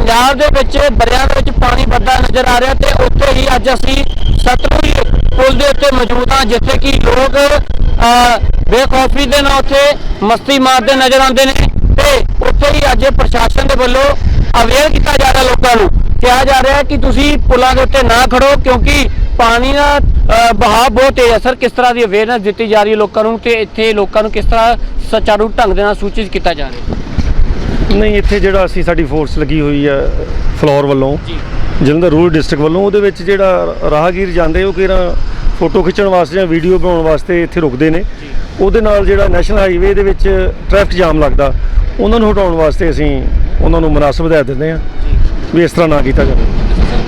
ਪੰਜਾਬ ਦੇ ਵਿੱਚ ਦਰਿਆ ਦੇ ਵਿੱਚ ਪਾਣੀ ਵੱਧਦਾ ਨਜ਼ਰ ਆ ਰਿਹਾ ਤੇ ਉੱਥੇ ਹੀ ਅੱਜ ਅਸੀਂ ਸਤਲੁਜ ਪੁਲ ਦੇ ਉੱਤੇ ਮੌਜੂਦ ਹਾਂ ਜਿੱਥੇ ਕਿ ਲੋਕ ਬੇਖੌਫੀ ਦੇ ਨਾਲ ਉੱਥੇ ਮਸਤੀ ਮਾਰਦੇ ਨਜ਼ਰ ਆਉਂਦੇ ਨੇ ਤੇ ਉੱਥੇ ਹੀ ਅੱਜ ਪ੍ਰਸ਼ਾਸਨ ਦੇ ਵੱਲੋਂ ਅਵੇਅਰ ਕੀਤਾ ਜਾ ਰਿਹਾ ਲੋਕਾਂ ਨੂੰ ਕਿਹਾ ਜਾ ਰਿਹਾ ਕਿ ਤੁਸੀਂ ਪੁਲਾਂ ਦੇ ਉੱਤੇ ਨਾ ਖੜੋ ਕਿਉਂਕਿ ਪਾਣੀ ਦਾ ਅਹ, ਬਹਾਅ ਬਹੁਤ ਤੇਜ਼ ਹੈ। ਸਰ ਕਿਸ ਤਰ੍ਹਾਂ ਦੀ ਅਵੇਅਰਨੈਸ ਦਿੱਤੀ ਜਾ ਰਹੀ ਹੈ ਲੋਕਾਂ ਨੂੰ ਤੇ ਇੱਥੇ ਲੋਕਾਂ ਨੂੰ ਕਿਸ ਤਰ੍ਹਾਂ ਸੁਚਾਰੂ ਢੰਗ ਦੇ ਨਾਲ ਸੂਚਿਤ ਕੀਤਾ ਜਾ ਰਿਹਾ ਨਹੀਂ ਇੱਥੇ ਜਿਹੜਾ ਅਸੀਂ ਸਾਡੀ ਫੋਰਸ ਲੱਗੀ ਹੋਈ ਹੈ ਫਲੋਰ ਵੱਲੋਂ ਜੀ। ਜਲੰਧਰ ਰੂਰਲ ਡਿਸਟ੍ਰਿਕਟ ਵੱਲੋਂ ਉਹਦੇ ਵਿੱਚ ਜਿਹੜਾ ਰਾਹਗੀਰ ਜਾਂਦੇ ਉਹ ਕਿਹੜਾ ਫੋਟੋ ਖਿੱਚਣ ਵਾਸਤੇ ਜਾਂ ਵੀਡੀਓ ਬਣਾਉਣ ਵਾਸਤੇ ਇੱਥੇ ਰੁਕਦੇ ਨੇ। ਉਹਦੇ ਨਾਲ ਜਿਹੜਾ ਨੈਸ਼ਨਲ ਹਾਈਵੇ ਦੇ ਵਿੱਚ ਟ੍ਰੈਫਿਕ ਜਾਮ ਲੱਗਦਾ ਉਹਨਾਂ ਨੂੰ ਹਟਾਉਣ ਵਾਸਤੇ ਅਸੀਂ ਉਹਨਾਂ ਨੂੰ ਮੁਨਾਸਬ ਹਦਾਇਤ ਦਿੰਦੇ ਹਾਂ ਵੀ ਇਸ ਤਰ੍ਹਾਂ ਨਾ ਕੀਤਾ ਜਾਵੇ।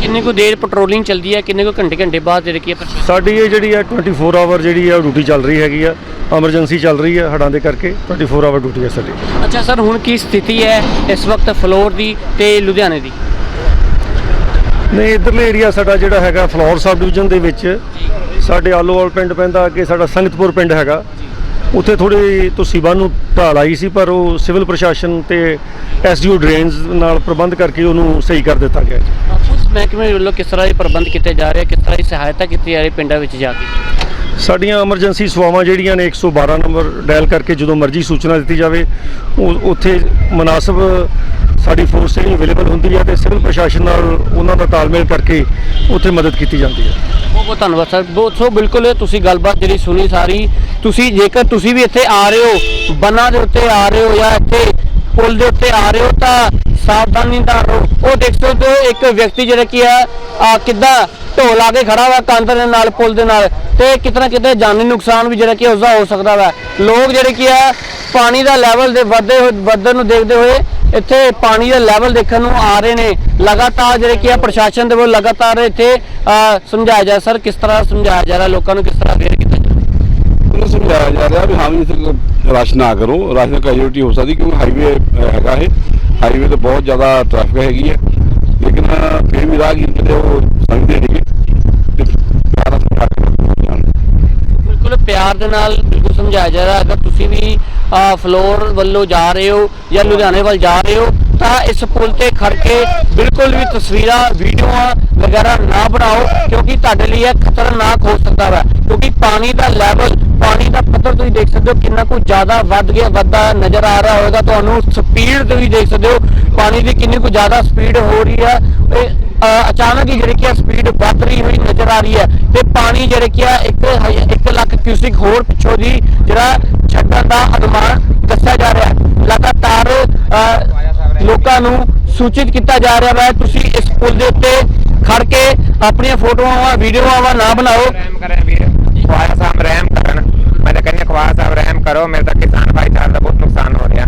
ਕਿੰਨੇ ਕੁ ਦੇਰ ਪੈਟਰੋਲਿੰਗ ਚੱਲਦੀ ਹੈ? ਕਿੰਨੇ ਕੁ ਘੰਟੇ ਘੰਟੇ ਬਾਅਦ ਜਿਹੜੀ ਕੀ ਸਾਡੀ ਇਹ ਜਿਹੜੀ ਹੈ 24 ਆਵਰ ਜਿਹੜੀ ਹੈ ਡਿਊਟੀ ਚੱਲ ਰਹੀ ਹੈਗੀ ਆ। ਐਮਰਜੈਂਸੀ ਚੱਲ ਰਹੀ ਹੈ ਹੜਾਂ ਦੇ ਕਰਕੇ 24 ਆਵਰ ਡਿਊਟੀ ਹੈ ਸਾਡੀ। ਅੱਛਾ ਸਰ ਹੁਣ ਕੀ ਸਥਿਤੀ ਹੈ ਇਸ ਵਕਤ ਫਲੋਰ ਦੀ ਤੇ ਲੁਧਿਆਣੇ ਦੀ? ਨਹੀਂ ਇਧਰਲੇ ਏਰੀਆ ਸਾਡਾ ਜਿਹੜਾ ਹੈਗਾ ਫਲੋਰ ਸਬ ਡਿਵੀਜ਼ਨ ਦੇ ਵਿੱਚ ਸਾਡੇ ਆਲੋਵਾਲ ਪਿੰਡ ਪੈਂਦਾ ਅੱਗੇ ਸਾਡਾ ਸੰਗਤਪੁਰ ਪਿੰਡ ਹੈਗਾ। ਉੱਥੇ ਥੋੜੀ ਤੁਸੀਂ ਬੰਨ ਨੂੰ ਢਾਲ ਆਈ ਸੀ ਪਰ ਉਹ ਸਿਵਲ ਪ੍ਰਸ਼ਾਸਨ ਤੇ ਐਸਡੀਓ ਡਰੇਨਸ ਨਾਲ ਪ੍ਰਬੰਧ ਕਰਕੇ ਉਹਨੂੰ ਸਹੀ ਕਰ ਦਿੱਤਾ ਗਿਆ ਮਹਿਕਮੇ ਵੱਲੋਂ ਕਿਸ ਤਰ੍ਹਾਂ ਦੇ ਪ੍ਰਬੰਧ ਕੀਤੇ ਜਾ ਰਹੇ ਕਿਸ ਤਰ੍ਹਾਂ ਦੀ ਸਹਾਇਤਾ ਕੀਤੀ ਜਾ ਰਹੀ ਪਿੰਡਾਂ ਵਿੱਚ ਜਾ ਕੇ? ਸਾਡੀਆਂ ਐਮਰਜੈਂਸੀ ਸੇਵਾਵਾਂ ਜਿਹੜੀਆਂ ਨੇ 112 ਨੰਬਰ ਡਾਇਲ ਕਰਕੇ ਜਦੋਂ ਮਰਜ਼ੀ ਸੂਚਨਾ ਦਿੱਤੀ ਜਾਵੇ ਉਹ ਉੱਥੇ ਮੁਨਾਸਬ ਸਾਡੀ ਫੋਰਸ ਜਿਹੜੀ ਅਵੇਲੇਬਲ ਹੁੰਦੀ ਹੈ ਤੇ ਸਿਵਲ ਪ੍ਰਸ਼ਾਸਨ ਨਾਲ ਉਹਨਾਂ ਦਾ ਤਾਲਮੇਲ ਕਰਕੇ ਉੱਥੇ ਮਦਦ ਕੀਤੀ ਜਾਂਦੀ ਹੈ ਬਹੁਤ ਬਹੁਤ ਧੰਨਵਾਦ ਸਰ। ਬਹੁਤ ਸੋ ਬਿਲਕੁਲ ਤੁਸੀਂ ਗੱਲਬਾਤ ਜਿਹੜੀ ਸੁਣੀ ਸਾਰੀ ਤੁਸੀਂ ਜੇਕਰ ਤੁਸੀਂ ਵੀ ਇੱਥੇ ਆ ਰਹੇ ਹੋ ਬੰਨਾਂ ਦੇ ਉੱਤੇ ਆ ਰਹੇ ਹੋ ਜਾਂ ਇੱਥੇ ਪੁਲ ਦੇ ਉੱਤੇ ਆ ਰਹੇ ਹੋ ਤਾਂ ਸਾਵਧਾਨੀ ਨਾਲ ਉਹ ਦੇਖ ਸਕਦੇ ਹੋ, ਇੱਕ ਵਿਅਕਤੀ ਜਿਹੜਾ ਕੀ ਹੈ, ਆ ਕਿੱਦਾਂ ਢੋਲ ਲਾ ਕੇ ਖੜਾ ਵਾ ਕੰਧ ਦੇ ਨਾਲ, ਪੁਲ ਦੇ ਨਾਲ। ਤੇ ਕਿਤਨਾ ਕਿਤੇ ਜਾਨੀ ਨੁਕਸਾਨ ਵੀ ਜਿਹੜਾ ਕੀ ਉਸਦਾ ਹੋ ਸਕਦਾ ਵਾ। ਲੋਕ ਜਿਹੜੇ ਕੀ ਹੈ, ਪਾਣੀ ਦਾ ਲੈਵਲ ਦੇ ਵਧਦੇ ਵਧਣ ਨੂੰ ਦੇਖਦੇ ਹੋਏ ਇੱਥੇ ਪਾਣੀ ਦਾ ਲੈਵਲ ਦੇਖਣ ਨੂੰ ਆ ਰਹੇ ਨੇ। ਲਗਾਤਾਰ ਜਿਹੜੇ ਕੀ ਹੈ, ਪ੍ਰਸ਼ਾਸਨ ਦੇ ਵੱਲੋਂ ਲਗਾਤਾਰ ਇੱਥੇ ਸਮਝਾਇਆ ਜਾ, ਸਰ, ਕਿਸ ਤਰ੍ਹਾਂ ਸਮਝਾਇਆ ਜਾ ਰਿਹਾ, ਲੋਕਾਂ ਨੂੰ ਕਿਸ ਤਰ੍ਹਾਂ ਅਵੇਅਰ ਕੀਤਾ ਜਾ ਰਿਹਾ? ਸਮਝਾਇਆ ਜਾ ਰਿਹਾ ਵੀ ਹਾਂ ਵੀ ਇੱਥੇ ਰਸ਼ ਨਾ ਕਰੋ। ਰਸ਼ ਨਾਲ ਹੋ ਸਕਦੀ ਕਿਉਂਕਿ ਹਾਈਵੇ ਹੈਗਾ ਇਹ। ਹਾਈਵੇ ਤੇ ਬਹੁਤ ਜ਼ਿਆਦਾ ਟ੍ਰੈਫਿਕ ਹੈਗੀ ਹੈ ਲੇਕਿਨ ਫਿਰ ਵੀ ਰਾਹਗੀਰ ਜਿਹੜੇ ਉਹ ਸਮਝਦੇ ਨਹੀਂਗੇ ਤੇ ਪਿਆਰ ਨਾਲ ਸਮਝਾ ਕੇ ਬਿਲਕੁਲ, ਪਿਆਰ ਦੇ ਨਾਲ ਬਿਲਕੁਲ ਸਮਝਾਇਆ ਜਾ ਰਿਹਾ। ਅਗਰ ਤੁਸੀਂ ਵੀ ਫਲੋਰ ਵੱਲੋਂ ਜਾ ਰਹੇ ਹੋ ਜਾਂ ਲੁਧਿਆਣੇ ਵੱਲ ਜਾ ਰਹੇ ਹੋ ਤਾਂ ਇਸ ਪੁਲ ਤੇ ਖੜ ਕੇ ਬਿਲਕੁਲ ਵੀ ਤਸਵੀਰਾਂ ਵੀਡੀਓਆਂ ਵਗੈਰਾ ਨਾ ਬਣਾਓ ਕਿਉਂਕਿ ਤੁਹਾਡੇ ਲਈ ਇਹ ਖਤਰਨਾਕ ਹੋ ਸਕਦਾ ਹੈ ਕਿਉਂਕਿ ਪਾਣੀ ਦਾ ਲੈਵਲ ਪਾਣੀ ਦਾ ਪੱਧਰ ਤੁਸੀਂ ਦੇਖ ਸਕਦੇ ਹੋ ਕਿੰਨਾ ਕੁ ਜ਼ਿਆਦਾ ਵੱਧ ਗਿਆ ਵੱਧਦਾ ਨਜ਼ਰ ਆ ਰਿਹਾ ਹੋਵੇਗਾ। ਤੁਹਾਨੂੰ ਸਪੀਡ ਤੁਸੀਂ ਦੇਖ ਸਕਦੇ ਹੋ ਪਾਣੀ ਦੀ ਕਿੰਨੀ ਕੁ ਜ਼ਿਆਦਾ ਸਪੀਡ ਹੋ ਰਹੀ ਹੈ ਇਹ ਅਚਾਨਕ ਹੀ ਜਿਹੜੀ ਕਿ ਸਪੀਡ ਵੱਧ ਰਹੀ ਹੋਈ ਨਜ਼ਰ ਆ ਰਹੀ ਹੈ। ਤੇ ਪਾਣੀ ਜਿਹੜੇ ਕਿ ਆ 1 ਲੱਖ ਕਿਊਸਿਕ ਹੋਰ ਪਿੱਛੋਂ ਦੀ ਜਿਹੜਾ ਛੱਡਣ ਦਾ ਅਨੁਮਾਨ ਦੱਸਿਆ ਜਾ ਰਿਹਾ ਹੈ। ਲਗਾਤਾਰ ਅ, ਲੋਕਾਂ ਨੂੰ ਸੂਚਿਤ ਕੀਤਾ ਜਾ ਰਿਹਾ ਹੈ ਤੁਸੀਂ ਇਸ ਪੁਲ ਦੇ ਉੱਤੇ ਖੜ ਕੇ ਆਪਣੀਆਂ ਫੋਟੋਆਂ ਵੀਡੀਓਆਂ ਨਾ ਬਣਾਓ। ਰਹਿਮ ਕਰੇ ਵੀਰ। ਖਵਾਜਾ ਸਾਹਿਬ ਰਹਿਮ ਕਰਨ। ਮੈਂ ਤਾਂ ਕਹਿੰਦਾ ਖਵਾਜਾ ਸਾਹਿਬ ਰਹਿਮ ਕਰੋ। ਮੇਰੇ ਤਾਂ ਕਿਸਾਨ ਭਾਈਚਾਰੇ ਦਾ ਬਹੁਤ ਨੁਕਸਾਨ ਹੋ ਰਿਹਾ।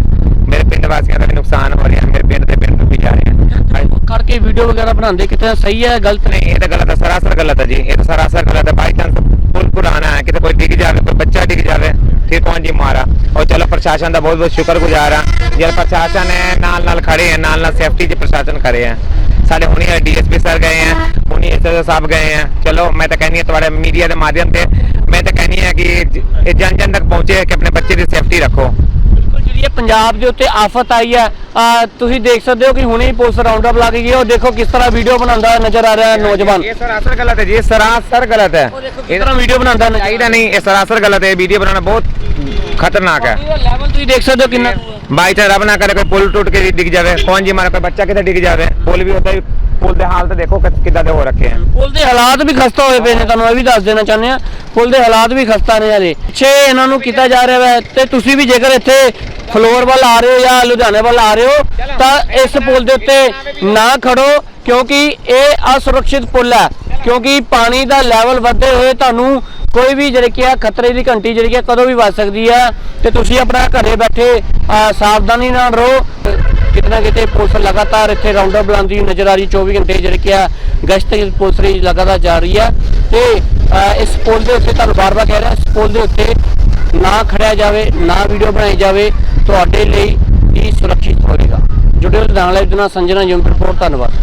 ਮੇਰੇ ਪਿੰਡ ਵਾਸੀਆਂ ਦਾ ਵੀ ਨੁਕਸਾਨ ਹੋ ਰਿਹਾ। ਮੇਰੇ ਪਿੰਡ ਦੇ ਪਿੰਡ ਵੀ ਜਾ ਰਹੇ ਹਨ ਖੜ ਕੇ ਵੀਡੀਓ ਵਗੈਰਾ ਬਣਾਉਂਦੇ ਕਿਤੇ ਸਹੀ ਹੈ ਗਲਤ ਨਹੀਂ? ਇਹ ਤਾਂ ਗਲਤ ਹੈ ਸਰਾਸਰ ਗਲਤ ਹੈ ਜੀ। ਇਹ ਤਾਂ ਸਰਾਸਰ ਗਲਤ ਹੈ। ਬਾਈ ਚਾਂਸ ਪੁਲ ਪੁਰਾਣਾ ਹੈ। ਕਿਤੇ ਕੋਈ ਡਿੱਗ ਜਾਵੇ ਕੋਈ ਬੱਚਾ ਡਿੱਗ ਜਾਵੇ ਫਿਰ ਕੌਣ ਜੀ ਮਾਰਾ? ਔਰ ਚਲੋ ਪ੍ਰਸ਼ਾਸਨ ਦਾ ਬਹੁਤ ਬਹੁਤ ਸ਼ੁਕਰਗੁਜ਼ਾਰ ਹਾਂ। ਜਿਹੜਾ ਪ੍ਰਸ਼ਾਸਨ ਹੈ ਨਾਲ ਨਾਲ ਖੜੇ ਹੈ ਨਾਲ ਨਾਲ ਸੇਫਟੀ ਦੇ ਪ੍ਰਸ਼ਾਸਨ ਖੜੇ ਹੈ। ਸਾਡੇ ਹੁਣੀ ਡੀਐਸਪੀ ਸਰ ਗਏ ਹੈ ਹੁਣੀ ਐਸਐਸਓ ਸਾਹਿਬ ਗਏ ਹੈ। ਚਲੋ ਮੈਂ ਤਾਂ ਕਹਿੰਦੀ ਹਾਂ ਤੁਹਾਡੇ ਮੀਡੀਆ ਦੇ ਮਾਧਿਅਮ ਤੇ ਮੈਂ ਤਾਂ ਕਹਿੰਦੀ ਹਾਂ ਕਿ ਇਹ ਜਨ ਜਨ ਤੱਕ ਪਹੁੰਚੇ ਕਿ ਆਪਣੇ ਬੱਚੇ ਦੀ ਸੇਫਟੀ ਰੱਖੋ। ਬਿਲਕੁਲ ਜਿਹੜੀ ਇਹ ਪੰਜਾਬ ਦੇ ਉੱਤੇ ਆਫਤ ਆਈ ਹੈ ਤੁਸੀਂ ਦੇਖ ਸਕਦੇ ਹੋ ਕਿ ਹੁਣੇ ਹੀ ਪੁਲਿਸ ਰਾਉਂਡ ਅਪ ਲਾ ਕੇ ਗਈ ਹੈ। ਉਹ ਦੇਖੋ ਕਿਸ ਤਰ੍ਹਾਂ ਵੀਡੀਓ ਬਣਾਉਂਦਾ ਨਜ਼ਰ ਆ ਰਿਹਾ ਹੈ ਨੌਜਵਾਨ। ਇਹ ਸਰਾਸਰ ਗਲਤ ਹੈ ਜੀ ਇਹ ਸਰਾਸਰ ਗਲਤ ਹੈ। ਉਹ ਦੇਖੋ ਕਿਸ ਤਰ੍ਹਾਂ ਵੀਡੀਓ ਬਣਾਉਂਦਾ ਚਾਹੀਦਾ ਨਹੀਂ ਇਹ ਸਰਾਸਰ ਗਲਤ ਹੈ ਵੀਡੀਓ ਬਣਾਉਣਾ ਬਹੁਤ ਖਤਰਨਾਕ ਹੈ ਇਹਦਾ ਲੈਵਲ ਤੁਸੀਂ ਦੇਖ ਸਕਦੇ ਹੋ ਕਿੰਨਾ ਬਾਈ ਚਾਂਸ ਰੱਬ ਨਾ ਕਰੇ ਕੋਈ ਪੁਲ ਟੁੱਟ ਕੇ ਡਿੱਗ ਜਾਵੇ ਕੌਣ ਜੀ ਮਾਰਾ ਕੋਈ ਬੱਚਾ ਕਿਤੇ ਡਿੱਗ ਜਾਵੇ ਪੁਲ ਵੀ ਹੁੰਦਾ ਹੀ ਪੁਲ ਦੇ ਹਾਲਤ ਦੇਖੋ ਕਿ- ਕਿੱਦਾਂ ਦੇ ਹੋ ਰੱਖੇ ਆ ਪੁਲ ਦੇ ਹਾਲਾਤ ਵੀ ਖਸਤਾ ਹੋਏ ਪਏ ਨੇ ਤੁਹਾਨੂੰ ਇਹ ਵੀ ਦੱਸ ਦੇਣਾ ਚਾਹੁੰਦੇ ਆ ਪੁਲ ਦੇ ਹਾਲਾਤ ਵੀ ਖਸਤਾ ਨੇ ਹਲੇ ਪਿੱਛੇ ਇਹਨਾਂ ਨੂੰ ਕੀਤਾ ਜਾ ਰਿਹਾ ਹੈ ਤੇ ਤੁਸੀਂ ਵੀ ਜੇਕਰ ਇੱਥੇ ਫਲੋਰ ਵੱਲ ਆ ਰਹੇ ਹੋ ਜਾਂ ਲੁਧਿਆਣੇ ਵੱਲ ਆ ਰਹੇ ਹੋ ਤਾਂ ਇਸ ਪੁਲ ਦੇ ਉੱਤੇ ਨਾ ਖੜੋ ਕਿਉਂਕਿ ਇਹ ਅਸੁਰੱਖਿਅਤ ਪੁਲ ਹੈ ਕਿਉਂਕਿ ਪਾਣੀ ਦਾ ਲੈਵਲ ਵਧਦੇ ਹੋਏ ਤੁਹਾਨੂੰ ਕੋਈ ਵੀ ਜਿਹੜੀ ਕਿ ਆ ਖਤਰੇ ਦੀ ਘੰਟੀ ਜਿਹੜੀ ਕਿ ਆ ਕਦੋਂ ਵੀ ਵੱਜ ਸਕਦੀ ਆ ਤੇ ਤੁਸੀਂ ਆਪਣਾ ਘਰੇ ਬੈਠੇ ਸਾਵਧਾਨੀ ਨਾਲ ਰਹੋ। ਕਿਤਨਾ ਕਿਤੇ ਪੁਲਿਸ ਲਗਾਤਾਰ ਇੱਥੇ ਰਾਉਂਡ ਅਪ ਲਾਉਂਦੀ ਨਜ਼ਰ ਆ ਰਹੀ 24 ਘੰਟੇ ਜਿਹੜੀ ਕਿ ਆ ਗਸ਼ਤ ਪੁਲਿਸ ਦੀ ਲਗਾਤਾਰ ਜਾ ਰਹੀ ਆ। ਤੇ ਇਸ ਪੁਲ ਦੇ ਉੱਤੇ ਤੁਹਾਨੂੰ ਬਾਰ-ਬਾਰ ਕਹਿ ਰਿਹਾ, ਇਸ ਪੁਲ ਦੇ ਉੱਤੇ ਨਾ ਖੜਿਆ ਜਾਵੇ, ਨਾ ਵੀਡੀਓ ਬਣਾਈ ਜਾਵੇ, ਤੁਹਾਡੇ ਲਈ ਹੀ ਸੁਰੱਖਿਅਤ ਹੋਵੇਗਾ। ਜੁੜੇ ਰਹੋ ਦੇ ਨਾਲ ਸੰਜਨਾ ਜੰਮ ਰਿਪੋਰਟ ਧੰਨਵਾਦ।